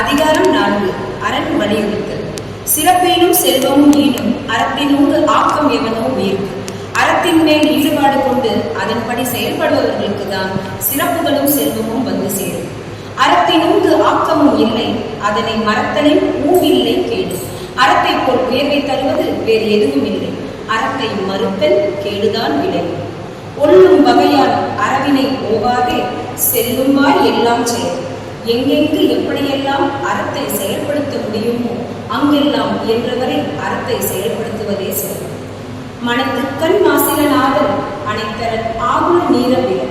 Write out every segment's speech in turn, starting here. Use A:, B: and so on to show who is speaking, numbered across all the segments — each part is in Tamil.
A: அதிகாரம் நான்கு. அரண் வலியுறுத்தல். சிறப்பேனும் செல்வமும் ஈனும் அறத்தினோடு ஆக்கம் எவனோ உயிர்க்கு. அறத்தின் மேல் ஈடுபாடு கொண்டு அதன்படி செயல்படுபவர்களுக்கு தான் சிறப்புகளும் செல்வமும் வந்து சேரும். அறத்தினோடு ஆக்கமும் இல்லை அதனை மறத்தலின் ஊவில்லை கேடு. அறத்தை போல் உயர்வை தருவது வேறு எதுவும் இல்லை. அறத்தை மறுத்தல் கேடுதான் விளையும் ஒள்ளும் வகையால் அறவினை போகாதே செல்லுமாய் எல்லாம் செய்யும். எங்கெங்கு எப்படியெல்லாம் அறத்தை செயல்படுத்த முடியுமோ அங்கெல்லாம் இயன்றவரை அறத்தை செயல்படுத்துவதே செல்வம் மனத்துக்கண் மாசிலனாதல் அனைத்தரன் ஆகுல நீரவில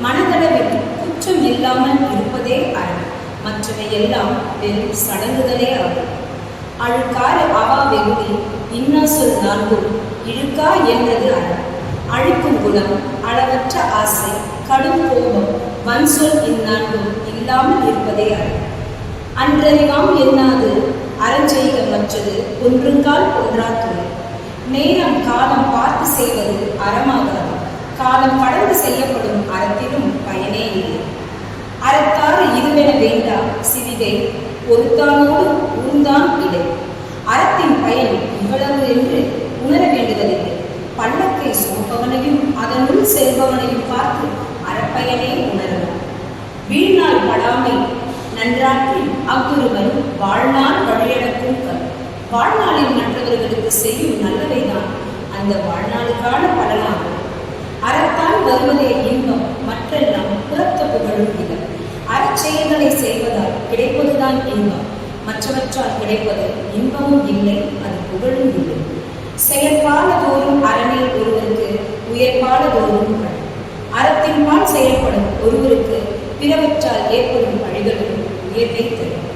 A: மனதளவில் குற்றம் இல்லாமல் இருப்பதே அறம் மற்றவை எல்லாம் வெறும் சடங்குகளே ஆகும். அழுக்கார அவா வெகுதி இன்னா சொல் நான்கும் இழுக்கா என்றது அறம் அழுக்கும் குணம் அளவற்ற ஆசை கடும் கோபம் வன்சொல் இந்நான்கும் இல்லாமல் இருப்பதே அறம் அன்றறிவாம் எண்ணாது அறஞ்செய்க மற்றது. ஒன்றுங்கால் ஒன்றா துணை நேரம் காலம் பார்த்து செய்வது அறமாகாது. காலம் கடந்து செய்யப்படும் அறத்திலும் பயனே இல்லை. அறத்தாறு இதுவென வேண்டா சிறிதே. ஒருத்தானோடு உருந்தான் இடை. அறத்தின் பயன் இவ்வளவு என்று உணர வேண்டுதலில்லை பல்லக்கை சுமப்பவனையும் அதனுள் செல்பவனையும் பார்த்து அறப்பயனே உணரும் வீழ்நாள் படாமை நன்றாற்றி அக்குருவன் வாழ்நாள் வழியடக்கும் வாழ்நாளில் மற்றவர்களுக்கு செய்யும் நல்லவைதான் அந்த வாழ்நாளுக்கான பலனாகும். அறத்தால் வருவதே இன்பம் மற்றெல்லாம் புறத்த புகழும் இல்லை அறச்செயல்களை செய்வதால் கிடைப்பதுதான் இன்பம். மற்றவற்றால் கிடைப்பது இன்பமும் இல்லை அது புகழும் இல்லை. செயற்பால தோறும் அரணே ஒருவருக்கு உயர்பால தோறும் அறத்தின்பால் செயல்படும் ஒருவருக்கு பிறவற்றால் ஏற்படும் பழிகளும் உயர்வை தரும்